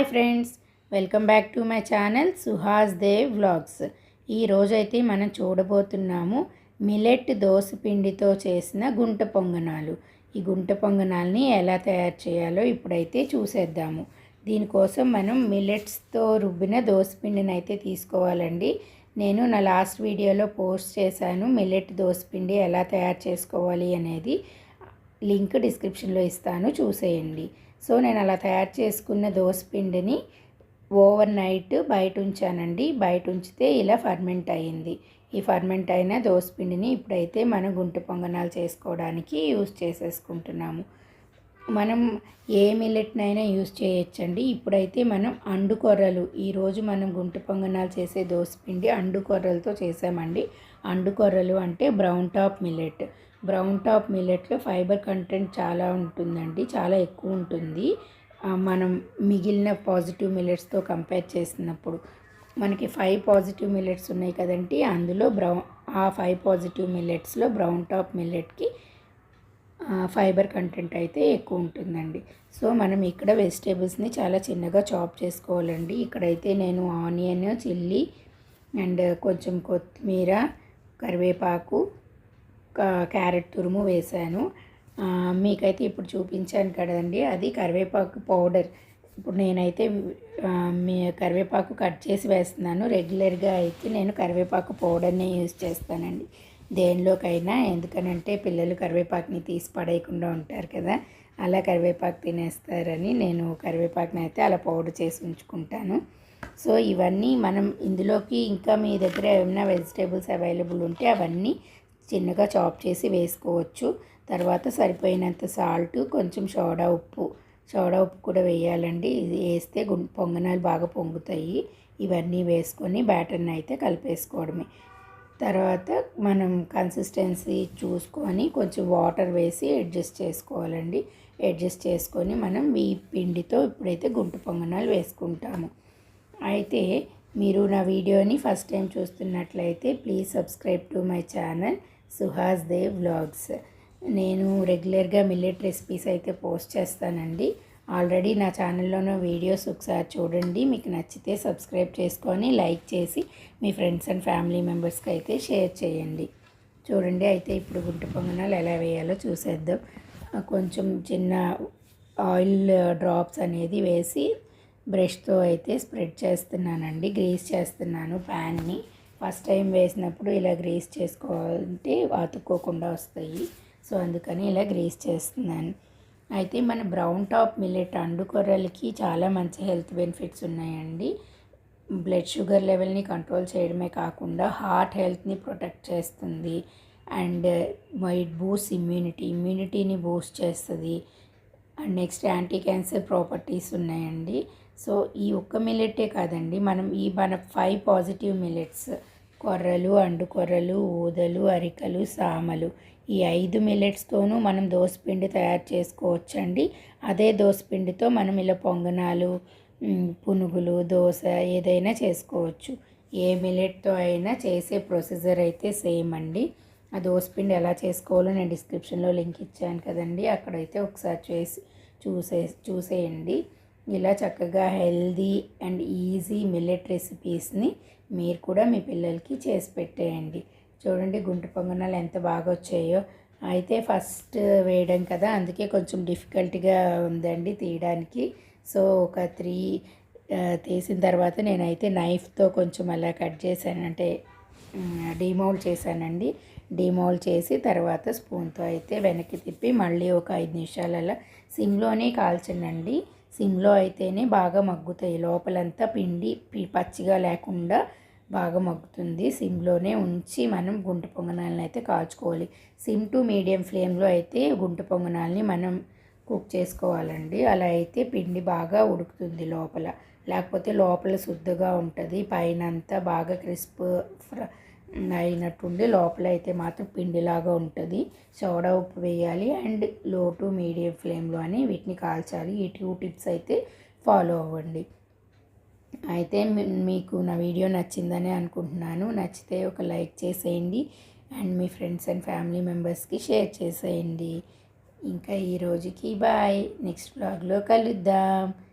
Hi friends welcome back to my channel Suhas Dev vlogs. ఈరోజైతే మనం చూడబోతున్నాము millet dosa పిండితో చేసిన గుంట పొంగనాలు. ఈ గుంట పొంగనాల్ని ఎలా తయారు చేయాలో ఇప్పుడైతే చూసేద్దాము. దీనికోసం మనం మిలెట్స్తో రుబ్బిన దోస పిండిని అయితే తీసుకోవాలండి. నేను నా లాస్ట్ వీడియోలో పోస్ట్ చేశాను మిల్లెట్ దోసపిండి ఎలా తయారు చేసుకోవాలి అనేది. లింక్ డిస్క్రిప్షన్లో ఇస్తాను చూసేయండి. సో నేను అలా తయారు చేసుకున్న దోసపిండిని ఓవర్ నైట్ బయట ఉంచానండి. బయట ఉంచితే ఇలా ఫర్మెంట్ అయ్యింది. ఈ ఫర్మెంట్ అయిన దోసపిండిని ఇప్పుడైతే మనం గుంట పొంగనాలు చేసుకోవడానికి యూస్ చేసేసుకుంటున్నాము. మనం ఏ మిల్లెట్నైనా యూస్ చేయొచ్చండి. ఇప్పుడైతే మనం అండు కొర్రలు ఈరోజు మనం గుంట పొంగనాలు చేసే దోసపిండి అండు కొర్రలతో చేసామండి. అండు కొర్రలు అంటే brown top millet brown top మిల్లెట్లో fibre content చాలా ఉంటుందండి చాలా ఎక్కువ ఉంటుంది. మనం మిగిలిన పాజిటివ్ మిల్లెట్స్తో కంపేర్ చేసినప్పుడు మనకి ఫైవ్ పాజిటివ్ మిల్లెట్స్ ఉన్నాయి కదండి అందులో బ్రౌన్ ఆ ఫైవ్ పాజిటివ్ మిల్లెట్స్లో బ్రౌన్ టాప్ మిల్లెట్కి ఫైబర్ కంటెంట్ అయితే ఎక్కువ ఉంటుందండి. సో మనం ఇక్కడ వెజిటేబుల్స్ని చాలా చిన్నగా చాప్ చేసుకోవాలండి. ఇక్కడైతే నేను ఆనియన్ చిల్లీ అండ్ కొంచెం కొత్తిమీర కరివేపాకు క్యారెట్ తురుము వేశాను. మీకైతే ఇప్పుడు చూపించాను కదండి. అది కరివేపాకు పౌడర్. ఇప్పుడు నేనైతే మీ కరివేపాకు కట్ చేసి వేస్తున్నాను. రెగ్యులర్గా అయితే నేను కరివేపాకు పౌడర్నే యూజ్ చేస్తానండి. దేనిలోకైనా. ఎందుకనంటే పిల్లలు కరివేపాకుని తీసి పడేయకుండా ఉంటారు కదా. అలా కరివేపాకు తినేస్తారని నేను కరివేపాకుని అయితే అలా పౌడర్ చేసి ఉంచుకుంటాను. సో ఇవన్నీ మనం ఇందులోకి ఇంకా మీ దగ్గర ఏమైనా వెజిటేబుల్స్ అవైలబుల్ ఉంటే అవన్నీ చిన్నగా చాప్ చేసి వేసుకోవచ్చు. తర్వాత సరిపోయినంత సాల్ట్ కొంచెం సోడా ఉప్పు. సోడా ఉప్పు కూడా వేయాలండి. ఇది వేస్తే పొంగనాలు బాగా పొంగుతాయి. ఇవన్నీ వేసుకొని బ్యాటర్ని అయితే కలిపేసుకోవడమే. తర్వాత మనం కన్సిస్టెన్సీ చూసుకొని కొంచెం వాటర్ వేసి అడ్జస్ట్ చేసుకోవాలండి. అడ్జస్ట్ చేసుకొని మనం ఈ పిండితో ఇప్పుడైతే గుంటు పొంగనాలు వేసుకుంటాము. అయితే మీరు నా వీడియోని ఫస్ట్ టైం చూస్తున్నట్లయితే please subscribe to my channel Suhas Dev vlogs నేను రెగ్యులర్గా మిల్లెట్ రెసిపీస్ అయితే పోస్ట్ చేస్తానండి. ఆల్రెడీ నా ఛానల్లోనూ వీడియోస్ ఒకసారి చూడండి. మీకు నచ్చితే సబ్స్క్రైబ్ చేసుకొని లైక్ చేసి మీ ఫ్రెండ్స్ అండ్ ఫ్యామిలీ మెంబర్స్కి అయితే షేర్ చేయండి. చూడండి అయితే ఇప్పుడు గుంట పొంగనాలు ఎలా వేయాలో చూసేద్దాం. కొంచెం చిన్న ఆయిల్ డ్రాప్స్ అనేది వేసి బ్రష్తో అయితే స్ప్రెడ్ చేస్తున్నానండి. గ్రీస్ చేస్తున్నాను ప్యాన్ని. ఫస్ట్ టైం వేసినప్పుడు ఇలా గ్రీస్ చేసుకోవాలంటే అతుక్కోకుండా వస్తాయి. సో అందుకని ఇలా గ్రీస్ చేస్తున్నాను. అయితే మన బ్రౌన్ టాప్ మిల్లెట్ అండుకొర్రలకి చాలా మంచి హెల్త్ బెనిఫిట్స్ ఉన్నాయండి. బ్లడ్ షుగర్ లెవెల్ని కంట్రోల్ చేయడమే కాకుండా హార్ట్ హెల్త్ని ప్రొటెక్ట్ చేస్తుంది. అండ్ ఇట్ బూస్ట్ ఇమ్యూనిటీ ఇమ్యూనిటీని బూస్ట్ చేస్తుంది. And next anti cancer properties ఉన్నాయండి. సో ఈ ఒక్క మిల్లెటే కాదండి మనం ఈ మన ఫైవ్ పాజిటివ్ మిల్లెట్స్ కొర్రలు అండు కొర్రలు ఊదలు అరికలు సామలు. ఈ ఐదు మిల్లెట్స్తోనూ మనం దోసపిండి తయారు చేసుకోవచ్చండి. అదే దోసపిండితో మనం ఇలా పొంగనాలు పునుగులు దోశ ఏదైనా చేసుకోవచ్చు. ఏ మిల్లెట్తో అయినా చేసే ప్రొసీజర్ అయితే సేమ్ అండి. ఆ దోసపిండి ఎలా చేసుకోవాలో నేను డిస్క్రిప్షన్లో లింక్ ఇచ్చాను కదండి. అక్కడైతే ఒకసారి చేసి చూసే చూసేయండి. ఇలా చక్కగా హెల్దీ అండ్ ఈజీ మిల్లెట్ రెసిపీస్ని మీరు కూడా మీ పిల్లలకి చేసి పెట్టేయండి. చూడండి గుంట పొంగనాలు ఎంత బాగా వచ్చాయో. అయితే ఫస్ట్ వేయడం కదా అందుకే కొంచెం డిఫికల్ట్గా ఉందండి తీయడానికి. సో ఒక త్రీ తీసిన తర్వాత నేనైతే నైఫ్తో కొంచెం అలా కట్ చేశాను. అంటే డిమౌల్డ్ చేశానండి. డిమౌల్డ్ చేసి తర్వాత స్పూన్తో అయితే వెనక్కి తిప్పి మళ్ళీ ఒక ఐదు నిమిషాలు అలా సిమ్లోనే కాల్చనండి. సిమ్లో అయితేనే బాగా మగ్గుతాయి. లోపలంతా పిండి పచ్చిగా లేకుండా బాగా మగ్గుతుంది సిమ్లోనే ఉంచి మనం గుంట పొంగనాలని అయితే కాల్చుకోవాలి. సిమ్ టు మీడియం ఫ్లేమ్లో అయితే గుంట పొంగనాలని మనం కుక్ చేసుకోవాలండి. అలా అయితే పిండి బాగా ఉడుకుతుంది లోపల. లేకపోతే లోపల శుద్ధగా ఉంటుంది. పైన అంతా బాగా క్రిస్ప్ అయినట్టుండి లోపల అయితే మాత్రం పిండిలాగా ఉంటుంది. సోడా ఉప్పు వేయాలి. అండ్లో టు మీడియం ఫ్లేమ్లో అని వీటిని కాల్చాలి. ఈ టూ టిప్స్ అయితే ఫాలో అవ్వండి. అయితే మీకు నా వీడియో నచ్చిందని అనుకుంటున్నాను. నచ్చితే ఒక లైక్ చేసేయండి. అండ్ మీ ఫ్రెండ్స్ అండ్ ఫ్యామిలీ మెంబర్స్కి షేర్ చేసేయండి. ఇంకా ఈ రోజుకి బాయ్. నెక్స్ట్ బ్లాగ్లో కలుద్దాం.